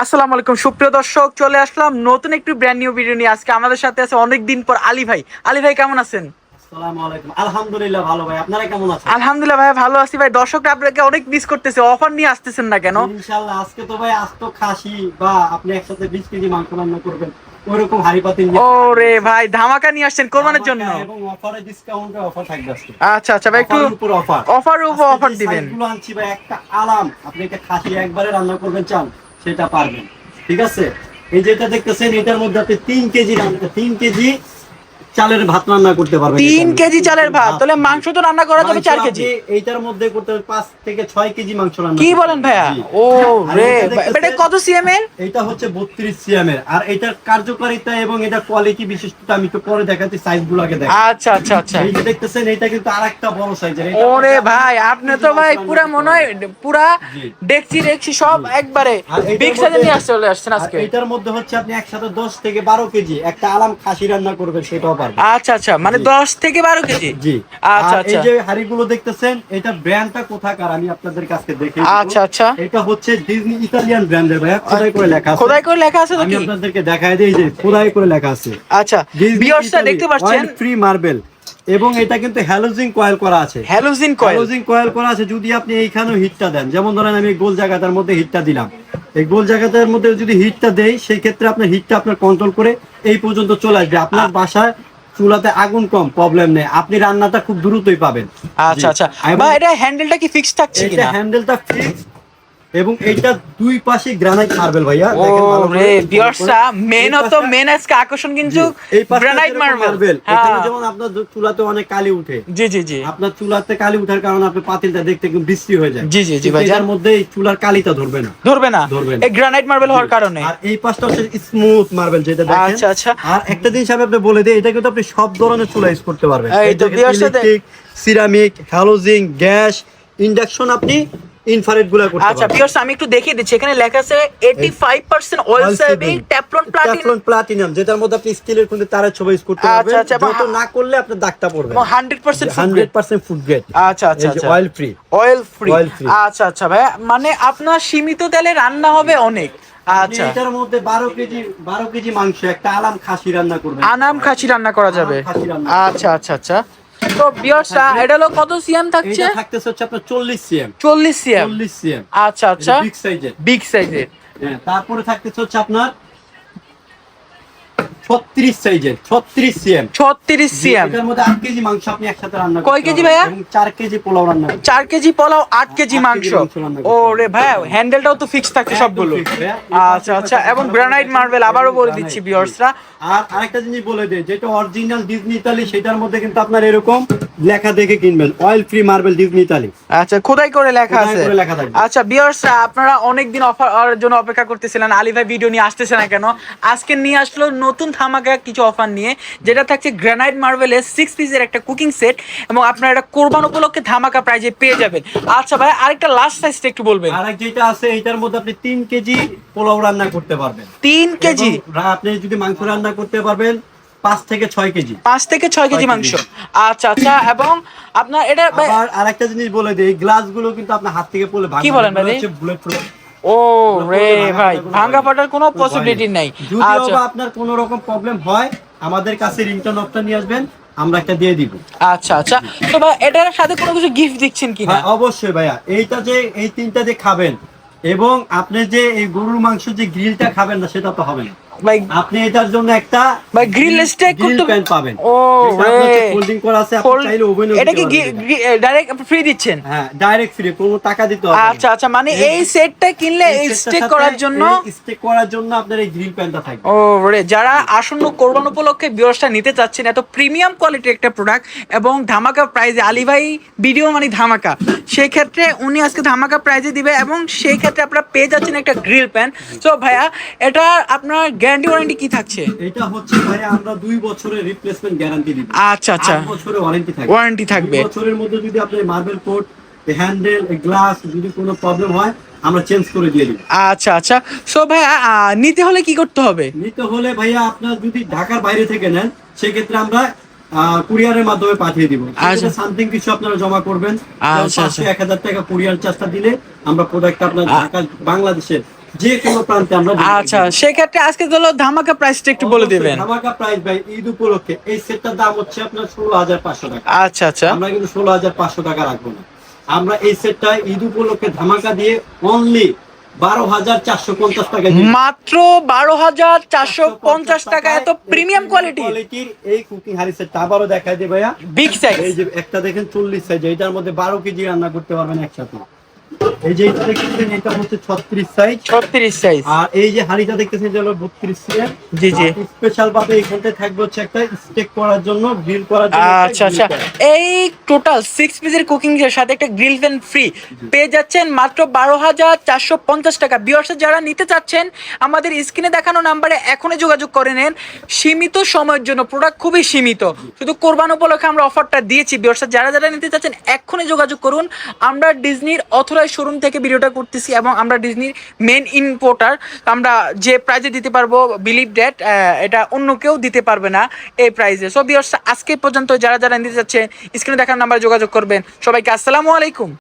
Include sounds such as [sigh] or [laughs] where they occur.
আসসালামু আলাইকুম সুপ্রিয় দর্শক চলে আসলাম নতুন একটি ব্র্যান্ড নিউ ভিডিও নিয়ে। আজকে আমাদের সাথে আছে অনেক দিন পর আলী ভাই। আলী ভাই কেমন আছেন? আলহামদুলিল্লাহ ভালো ভাই আপনারা কেমন আছেন? আলহামদুলিল্লাহ ভাই ভালো আছি ভাই। দর্শকরা আপনাকে অনেক মিস করতেছে অফার নিয়ে আসতেছেন না কেন? ইনশাআল্লাহ আজকে তো ভাই আস্ত খাসি বা আপনি একসাথে 20 কেজি মাংস রান্না করবেন ওইরকম হাড়ি পাতিল নিয়ে ভাই ধামাকা নিয়ে আসছেন কোরবানির জন্য? এবং অফারে ডিসকাউন্টে অফার থাকবে আজকে। আচ্ছা আচ্ছা ভাই একটু উপর অফার অফার উপর অফার দিবেন। গুলো আনছি ভাই একটা আলাম। আপনি একটা খাসি একবারে রান্না করবেন চান? সেটা পারবেন। ঠিক আছে? এই যেটা দেখতেছেন এটার মধ্যে আপনি তিন কেজি তিন কেজি চালের ভাত রান্না করতে পারবেন তিন কেজি চালের ভাত তাহলে মাংস তো রান্না করা যাবে চার কেজি। এইটার মধ্যে করতে পাঁচ থেকে ছয় কেজি মাংস রান্না কি বলেন ভাইয়া? ও রে এটা কত সিএম এর? এটা হচ্ছে বত্রিশ সিএম এর। আর এটার কার্যকারিতা এবং এটা কোয়ালিটি বিশিষ্টতা আমি একটু পরে দেখাচ্ছি সাইজগুলো আগে আচ্ছা আচ্ছা আচ্ছা। এই যে দেখতেছেন এটা কিন্তু আরেকটা বড় সাইজের ওরে ভাই আপনি তো ভাই পুরা মনে হয় পুরা। ডেকচি ডেকচি সব একবারে বিগ সাইজে নিয়ে আসতে চলে আসছেন আজকে। এটার মধ্যে হচ্ছে আপনি একসাথে দশ থেকে বারো কেজি একটা আলাম খাসি রান্না করবেন সেটাও পারবেন আচ্ছা আচ্ছা মানে জি। দশ থেকে বারো [laughs] কেজি? জি। আচ্ছা আর এই আচ্ছা। যে হাড়িগুলো দেখতেছেন এটা ব্র্যান্ডটা কোথাকার? আমি আপনাদের কাছে দেখে। আচ্ছা আচ্ছা। এটা হচ্ছে ডিজনি ইতালিয়ান ব্র্যান্ডের খোদাই করে লেখা আছে। খোদাই করে লেখা আছে তো আমি আপনাদেরকে দেখাই দিই যে খোদাই করে লেখা আছে। আচ্ছা ভিউয়ার্সরা দেখতে পাচ্ছেন? ফ্রি মার্বেল এবং এটা কিন্তু হ্যালোজিং কয়েল করা আছে। হ্যালোজিন কয়েল হ্যালোজিং কয়েল করা আছে যদি আপনি এইখানেও হিটটা দেন। যেমন ধরেন আমি গোল জায়গাটার মধ্যে হিটটা দিলাম। এই গোল জায়গাটার মধ্যে যদি হিটটা দেই সেই ক্ষেত্রে আপনার হিটটা আপনার কন্ট্রোল করে এই পর্যন্ত চলে আসবে। আপনার বাসায় চুলাতে আগুন কম প্রবলেম নেই। আপনি রান্নাটা খুব দ্রুতই পাবেন। আচ্ছা আচ্ছা। বা এটা হ্যান্ডেলটা কি ফিক্স থাকছে কিনা? হ্যান্ডেলটা ফিক্স এবং এইটা দুই পাশে গ্রানাইট মার্বেল ভাইয়া। দেখেন ভালো করে। ভিউয়ার্সরা মেন অফ মেন আজকে আকর্ষণ কিন্তু গ্রানাইট মার্বেল মার্বেল এখানে যেমন আপনার চুলাতে অনেক কালি উঠে। জি জি জি। আপনার চুলাতে কালি উঠার কারণে আপনার পাতিলটা দেখতে একটম বৃষ্টি হয়ে যায়। জি, জি, জি, ভাইজান। এটার মধ্যে এই চুলার কালিটা ধরবে না। ধরবে না। ধরবে না। এই গ্রানাইট মার্বেল হওয়ার কারণে। আর এই পাশটা হচ্ছে স্মুথ মার্বেল যেটা দেখেন। আচ্ছা, আচ্ছা। আর একটা জিনিস আমি আপনাকে বলে দিই এটা কিন্তু আপনি সব ধরনের চুলা ইউজ করতে পারবেন। এই তো সিরামিক হ্যালোজিং গ্যাস ইন্ডাকশন আপনি করতে আচ্ছা আমি একটু দেখিয়ে দিচ্ছি। এখানে লেখা আছে 85% oil saving Teflon platinum platinum, যেটার মধ্যে আপনি স্টিলের তারের ছবি ইউজ করতে আচ্ছা, পারবেন। আচ্ছা, যত না করলে আপনার দাগটা পড়বে। 100% ফুড গ্রেড 100% ফুড গ্রেড আচ্ছা আচ্ছা অয়েল ফ্রি অয়েল ফ্রি আচ্ছা আচ্ছা ভাই মানে আপনার সীমিত তেলে রান্না হবে অনেক। আচ্ছা। এটার মধ্যে 12 কেজি 12 কেজি মাংস একটা আলাম খাসি রান্না করবেন। আনাম খাসি রান্না করা যাবে। আচ্ছা আচ্ছা আচ্ছা। তো বিয়ার্সরা এটা হলো কত সিএম থাকছে? এটা থাকতেছে হচ্ছে আপনার 40 সিএম 40 সিএম 40 সিএম আচ্ছা আচ্ছা। বিগ সাইজের বিগ সাইজের হ্যাঁ তারপরে থাকতেছে হচ্ছে আপনার 36 সাইজের 36 সিএম। 36 সিএম। এটার মধ্যে আট কেজি মাংস আপনি একসাথে রান্না কয় কেজি ভাইয়া? চার কেজি পোলাও রান্না চার কেজি পোলাও আট কেজি মাংস। ও রে ভাইয়া হ্যান্ডেলটাও তো ফিক্স থাকে সবগুলো। আচ্ছা আচ্ছা এবং গ্রানাইট মার্বেল আবারও বলে দিচ্ছি। ভিউয়ার্সরা আর আরেকটা জিনিস বলে দেয় যেটা অরিজিনাল ডিজনি ইতালি সেটার মধ্যে কিন্তু আপনার এরকম লেখা দেখে কিনবেন। Oil free marble Disney Italy আচ্ছা খোদাই করে লেখা আছে। আচ্ছা ভিউয়ার্সরা আপনারা অনেক দিন অফার জন্য অপেক্ষা করতেছিলেন। আলী ভাই ভিডিও নিয়ে আসতেছে না কেন? আজকে নিয়ে আসলো নতুন ধামাকা কিছু অফার নিয়ে যেটা থাকছে গ্রানাইট মার্বেলের সিক্স পিসের একটা কুকিং সেট এবং আপনারা এটা কোরবান উপলক্ষে ধামাকা প্রাইজে পেয়ে যাবেন। আচ্ছা ভাই আরেকটা লাস্ট সাইজটা একটু বলবেন। আর যেটা আছে এটার মধ্যে আপনি তিন কেজি পোলাও রান্না করতে পারবেন। তিন কেজি? আপনি যদি মাংস রান্না করতে পারবেন পাঁচ থেকে ছয় কেজি। পাঁচ থেকে ছয় কেজি মাংস। আচ্ছা আচ্ছা এবং আপনার এটা আবার আরেকটা জিনিস বলে দিই এই গ্লাসগুলো কিন্তু আপনার হাত থেকে পড়লে ভাঙবে কি বলেন ভাই? বুলেট প্রুফ ও রে ভাই ভাঙ্গা ফাটার কোনো পসিবিলিটি নাই। আচ্ছা। আপনার কোনো রকম প্রবলেম হয় আমাদের কাছে রিংটন অফটা নিয়ে আসবেন আমরা একটা দিয়ে দিব। আচ্ছা আচ্ছা। তো ভাই এটার সাথে কোনো কিছু গিফট দিচ্ছেন কিনা হ্যাঁ অবশ্যই ভাইয়া। এইটা যে এই তিনটা যে খাবেন এবং আপনি যে এই গরুর মাংস যে গ্রিলটা খাবেন না সেটা তো হবে না। ভাই আপনি এটার জন্য একটা ভাই গ্রিল করতে- প্যান পাবেন। ও ফোল্ডিং করা আছে আপনি চাইলে ওভেনে এটা কি ডাইরেক্ট ফ্রি দিচ্ছেন? হ্যাঁ ডাইরেক্ট ফ্রি কোনো টাকা দিতে হবে আচ্ছা আচ্ছা মানে এই সেটটা কিনলে স্টেক করার জন্য স্টেক করার জন্য আপনার এই গ্রিল প্যানটা থাকবে। ও রে যারা আসন্ন কোরবান উপলক্ষে বিয়সটা নিতে চাচ্ছেন এত প্রিমিয়াম কোয়ালিটির একটা প্রোডাক্ট এবং ধামাকা প্রাইজে আলী ভাই ভিডিও মানে ধামাকা সেই ক্ষেত্রে উনি আজকে ধামাকা প্রাইজে দিবে এবং সেই ক্ষেত্রে আপনারা পেয়ে যাচ্ছেন একটা গ্রিল প্যান তো ভাইয়া এটা আপনার গ্যারান্টি ওয়ারেন্টি কি থাকছে? এটা হচ্ছে ভাই আমরা দুই বছরের রিপ্লেসমেন্ট গ্যারান্টি দিব। আচ্ছা আচ্ছা। আট বছরের ওয়ারেন্টি থাকবে। ওয়ারেন্টি থাকবে। দুই বছরের মধ্যে যদি আপনার মার্বেল কোট হ্যান্ডেল গ্লাস যদি কোনো প্রবলেম হয় আমরা চেঞ্জ করে দিয়ে দিব। আচ্ছা আচ্ছা। সো আহ, নিতে হলে কি করতে হবে? নিতে হলে ভাইয়া আপনার যদি ঢাকার বাইরে থেকে নেন সেক্ষেত্রে আমরা কুরিয়ারের মাধ্যমে পাঠিয়ে দিব। আচ্ছা। সামথিং কিছু আপনারা জমা করবেন। আচ্ছা, আচ্ছা। এক হাজার টাকা কুরিয়ার চার্জটা দিলে আমরা প্রোডাক্ট আপনার ঢাকা বাংলাদেশের যে কোনো প্রান্তে আমরা আচ্ছা সেক্ষেত্রে আজকে হলো ধামাকা প্রাইসটা একটু বলে দিবেন। ধামাকা প্রাইস ভাই ঈদ উপলক্ষে। এই সেটটার দাম হচ্ছে আপনার ষোলো হাজার পাঁচশো টাকা। আচ্ছা আচ্ছা। আমরা কিন্তু ষোলো হাজার পাঁচশো টাকা রাখব না। আমরা এই সেটটা ঈদ উপলক্ষে ধামাকা দিয়ে অনলি বারো হাজার চারশো পঞ্চাশ টাকা মাত্র বারো হাজার চারশো পঞ্চাশ টাকা এত প্রিমিয়াম কোয়ালিটি কোয়ালিটির এই কুকিং হারি সেটটা আবারও দেখাই দে ভাইয়া। বিগ সাইজ এই যে একটা দেখেন চল্লিশ সাইজ এটার মধ্যে বারো কেজি রান্না করতে পারবেন একসাথে। এই যে এটা দেখতেছেন এটা হচ্ছে ছত্রিশ সাইজ ছত্রিশ সাইজ আর এই যে হাড়িটা দেখতেছেন এটা হলো বত্রিশ সিএম জি, জি। স্পেশাল ভাবে থাকবে হচ্ছে একটা স্টেক করার জন্য গ্রিল করার জন্য আচ্ছা আচ্ছা। এই টোটাল সিক্স পিসের কুকিং এর সাথে একটা গ্রিল ফ্রি পেয়ে যাচ্ছেন মাত্র বারো হাজার চারশো পঞ্চাশ টাকা। বিয়ার্সে যারা নিতে চাচ্ছেন আমাদের স্ক্রিনে দেখানো নাম্বারে এখনই যোগাযোগ করে নেন। সীমিত সময়ের জন্য প্রোডাক্ট খুবই সীমিত। শুধু কোরবান উপলক্ষে আমরা অফারটা দিয়েছি। বিয়ার্সে যারা যারা নিতে চাচ্ছেন এখনই যোগাযোগ করুন। আমরা ডিজনির অথরাইজ শোরুম থেকে ভিডিওটা করতেছি এবং আমরা ডিজনির মেন ইম্পোর্টার আমরা যে প্রাইজে দিতে পারব বিলিভ ড্যাট এটা অন্য কেউ দিতে পারবে না এই প্রাইজে সো বিয়ার্স আজকে পর্যন্ত যারা যারা নিতে যাচ্ছে স্ক্রিনে দেখার নাম্বার যোগাযোগ করবেন। সবাইকে আসসালামু আলাইকুম।